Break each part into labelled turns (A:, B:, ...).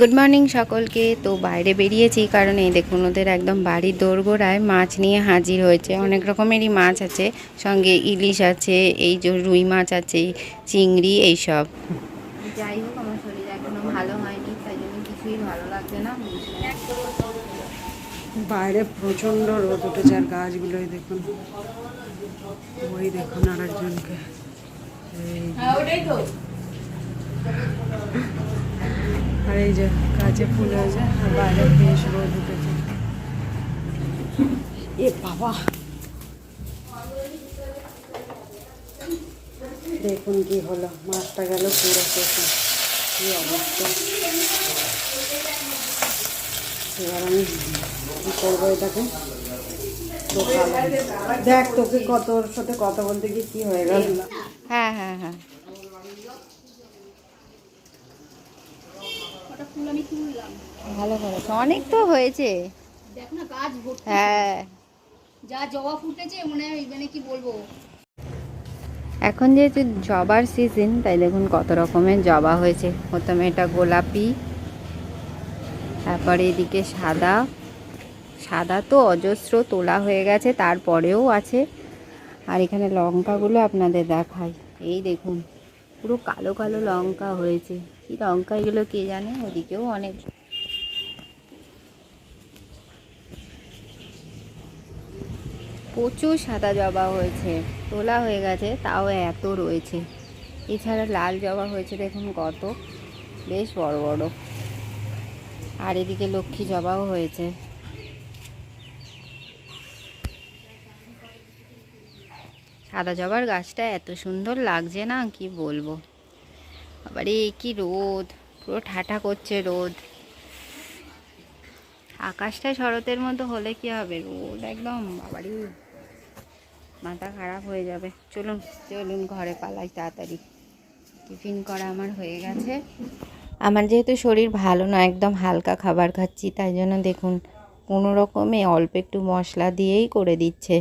A: Good morning সকলকে। তো বাইরে বেরিয়েছি কারণ এই দেখুন ওদের একদম বাড়ির দোরগোড়ায় মাছ নিয়ে হাজির হয়েছে। অনেক রকমেরই মাছ আছে সঙ্গে ইলিশ আছে এই যে রুই মাছ আছে চিংড়ি এইসব। যাই হোক আমার শরীর এখনও ভালো হয়নি তাই জন্য কিছুই ভালো লাগছে না।
B: বাইরে প্রচণ্ড রোদ উঠেছে আর গাছগুলোই দেখুন। ওই দেখুন আর একজনকে। এই যে গাছে ফুল হয়েছে বাইরে বেশ রোদ উঠেছে। এ বাবা। দেখুন কি হলো, মাছটা গেল পুরো শেষে কি অবস্থা। এবার আমি কি করব এটাকে। দেখ তোকে কত সাথে কথা বলতে গিয়ে কি হয়ে গেল।
A: হ্যাঁ হ্যাঁ হ্যাঁ। ভালো করেছে। অনেক তো হয়েছে।
C: দেখ না গাছ ভর্তি
A: হ্যাঁ।
C: যা জবা ফুটেছে মনে হয় মানে কি বলব?
A: এখন যেহেতু জবার সিজন তাই দেখুন কত রকমের জবা হয়েছে। প্রথমে এটা গোলাপি তারপরে এদিকে সাদা। সাদা তো অজস্র তোলা হয়ে গেছে তারপরেও আছে। আর এখানে লঙ্কাগুলো আপনাদের দেখাই। এই দেখুন পুরো কালো কালো লঙ্কা হয়েছে। কি লঙ্কা এগুলো কে জানে, ওদিকেও অনেক। প্রচুর সাদা জবা হয়েছে, তোলা হয়ে গেছে, তাও এত রয়েছে। এছাড়া লাল জবা হয়েছে, দেখুন কত, বেশ বড় বড়। আর এদিকে লক্ষ্মী জবাও হয়েছে। সাদা জবার গাছটা এত সুন্দর লাগছে না, কি বলব। আবার এই কি রোদ, পুরো ঠাঠা করছে রোদ। আকাশটা শরতের মতো হলে কি হবে? রোদ একদম, বাবারি। মাথা খারাপ হয়ে যাবে। চলুন চলুন ঘরে পালাই তাড়াতাড়ি। টিফিন করা আমার হয়ে গেছে। আমার যেহেতু শরীর ভালো না, একদম হালকা খাবার খাচ্ছি, তাই জন্য দেখুন, কোনো রকমে অল্প একটু মশলা দিয়েই করে দিচ্ছে।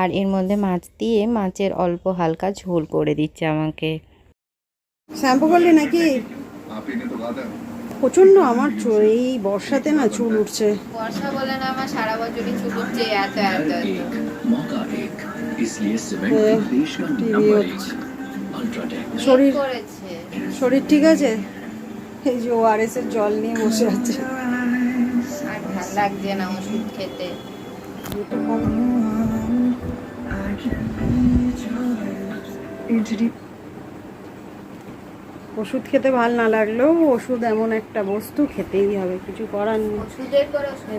A: আর এর মধ্যে মাছ দিয়ে মাছের অল্প হালকা ঝোল করে দিচ্ছে আমাকে।
B: শ্যাম্পু করলি নাকি? প্রচণ্ড আমার এই বর্ষাতে না চুল উঠছে।
A: বর্ষা বলে না আমার সারা বছরই চুল উঠছে এত এত
B: শরীর শরীর ঠিক আছে? এই যে ওআরএস এর জল নিয়ে বসে আছে।
A: আর ভালো লাগছে না ওষুধ খেতে।
B: ইঞ্জুরি ওষুধ খেতে ভালো না লাগলেও ওষুধ এমন একটা বস্তু খেতেই হবে কিছু করার নেই।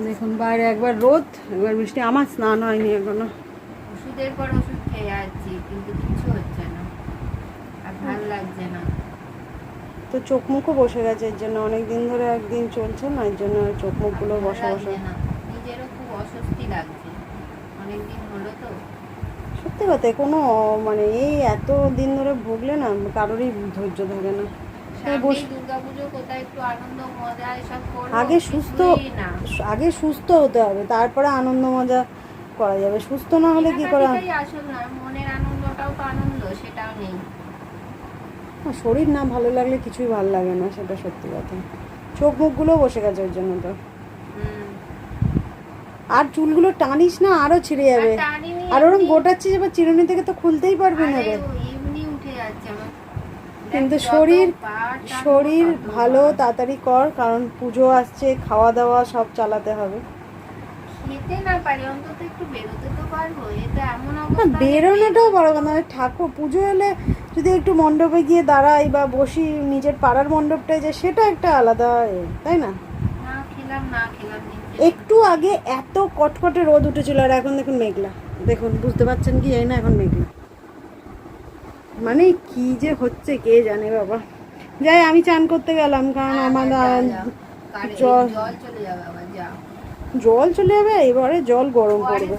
B: দেখুন বাইরে একবার রোদ একবার বৃষ্টি আমার স্নান হয়নি এখনও।
A: ওষুধের পর ওষুধ খেয়ে যাচ্ছি কিন্তু কিছু হচ্ছে না আর ভালো লাগছে না।
B: তো চোখ মুখও বসে গেছে এর জন্য অনেক দিন ধরে একদিন চলছে না এর জন্য চোখ মুখগুলো বসা বসা।
A: নিজেরও খুব অস্বস্তি লাগছে। অনেকদিন হলো তো
B: সত্যি কথা কোনো মানে এই এত দিন ধরে ভুগলে না কারোরই ধৈর্য থাকে না। আগে সুস্থ আগে সুস্থ হতে হবে তারপরে আনন্দ মজা করা যাবে। সুস্থ না হলে কি করে
A: মনের আনন্দটাও তো আনন্দ সেটাও নেই।
B: শরীর না ভালো লাগলে কিছুই ভালো লাগে না সেটা সত্যি কথা। চোখ মুখগুলো বসে গেছে ওর জন্য তো। আর চুলগুলো টানিস না আরও ছিঁড়ে যাবে।
A: আর
B: ওরকম গোটাচ্ছিস এবার চিরুনি থেকে তো খুলতেই পারবি না রে। কিন্তু শরীর শরীর ভালো তাড়াতাড়ি কর কারণ পুজো আসছে খাওয়া দাওয়া সব চালাতে হবে।
A: খেতে না পারি অন্তত একটু বেরোতে তো পারব। এটা এমন অবস্থা
B: বেরোনোটাও বড় কথা নয় ঠাকুর পুজো এলে যদি একটু মণ্ডপে গিয়ে দাঁড়াই বা বসি নিজের পাড়ার মণ্ডপটায় যে সেটা একটা আলাদা তাই না?
A: না খেলাম না খেলাম।
B: একটু আগে এত কটকটে রোদ উঠেছিল আর এখন দেখুন মেঘলা। দেখুন বুঝতে পারছেন কি? জানি না এখন মেঘলা। মানে কি যে হচ্ছে কে জানে বাবা। যাই আমি চান করতে গেলাম কারণ
A: হ্যাঁ,
B: আমার
A: হ্যাঁ,
B: জল
A: জল চলে যাবে
B: এবারে জল গরম পড়বে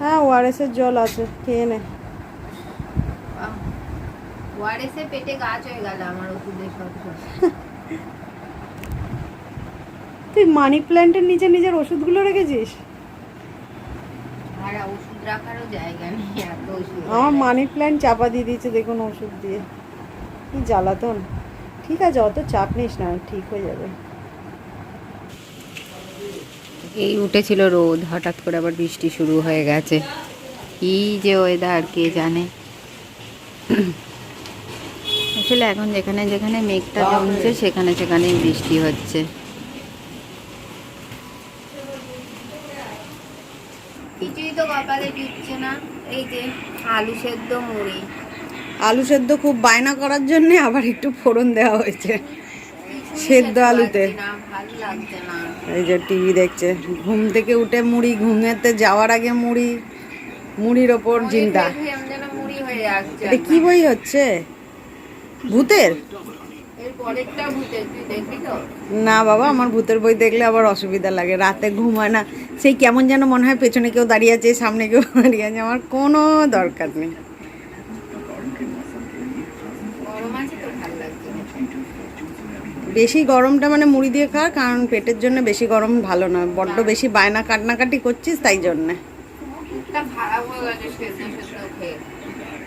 B: হ্যাঁ ওআরএস এর জল আছে খেয়ে নে।
A: ওয়ারেসে পেটে গাছ হয়ে গেল আমার ওষুধের শব্দ
B: তুই মানি প্ল্যান্টের নিচে নিজের ওষুধগুলো রেখেছিস?
A: আর ওষুধ রাখারও জায়গা নেই এত ওষুধ
B: আমার মানি প্ল্যান্ট চাপা দিয়ে দিয়েছে দেখুন ওষুধ দিয়ে। কি জ্বালাতন। ঠিক আছে অত চাপ নিস না ঠিক হয়ে যাবে।
A: এই উঠেছিল রোদ হঠাৎ করে আবার বৃষ্টি শুরু হয়ে গেছে। কি যে ওয়েদার কে জানে? আসলে এখন যেখানে যেখানে মেঘটা জমছে সেখানে সেখানেই বৃষ্টি হচ্ছে। কপালে জুটছে না। এই যে আলু সেদ্ধ মুড়ি।
B: আলু সেদ্ধ খুব বায়না করার জন্য আবার একটু ফোড়ন দেওয়া হয়েছে। সেদ্ধ আলুতে। এই যে টিভি দেখছে ঘুম থেকে উঠে মুড়ি ঘুমেতে যাওয়ার আগে মুড়ি মুড়ির ওপর চিন্তা এটা কি বই হচ্ছে? ভূতের? না বাবা আমার ভূতের বই দেখলে আবার অসুবিধা লাগে। রাতে ঘুম হয় না। সেই কেমন যেন মনে হয় পেছনে কেউ দাঁড়িয়ে আছে সামনে কেউ দাঁড়িয়ে আছে। আমার কোনো দরকার নেই।
A: না।
B: বেশি গরমটা মানে মুড়ি দিয়ে খাওয়ার কারণ পেটের জন্য বেশি গরম ভালো নয়। বড্ড বেশি বায়না কাটনাকাটি করছিস তাই জন্যে।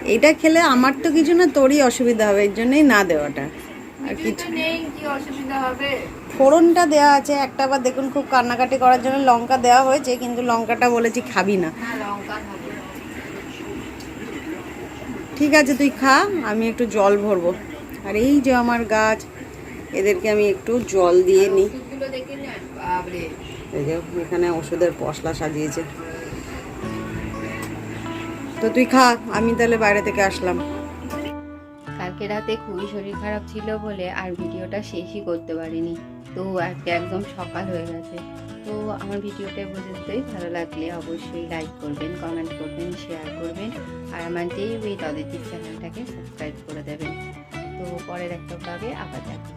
B: এইটা খেলে আমার তো কিছু না তোরই অসুবিধা হবে এর জন্যই না দেওয়াটা। আর
A: কিছু
B: ফোড়নটা দেওয়া আছে একটা আবার দেখুন খুব কান্নাকাটি করার জন্য লঙ্কা দেওয়া হয়েছে কিন্তু লঙ্কাটা বলেছি খাবি না।
A: খাব।
B: ঠিক আছে তুই খা আমি একটু জল ভরবো। আর এই যে আমার গাছ এদেরকে আমি একটু জল দিয়ে নিই। এই যে এখানে ওষুধের পশলা সাজিয়েছে। তো তুই খা আমি তাহলে বাইরে থেকে আসলাম।
A: কালকে রাতে খুবই শরীর খারাপ ছিল বলে আর ভিডিওটা শেষই করতে পারিনি। তো আজকে একদম সকাল হয়ে গেছে। তো আমার ভিডিওটা বুঝতেই ভালো লাগলে অবশ্যই লাইক করবেন কমেন্ট করবেন শেয়ার করবেন। আর আমার যেই ওই তদের চ্যানেলটাকে সাবস্ক্রাইব করে দেবেন। তো পরের একটা ভাবে আবার দেখা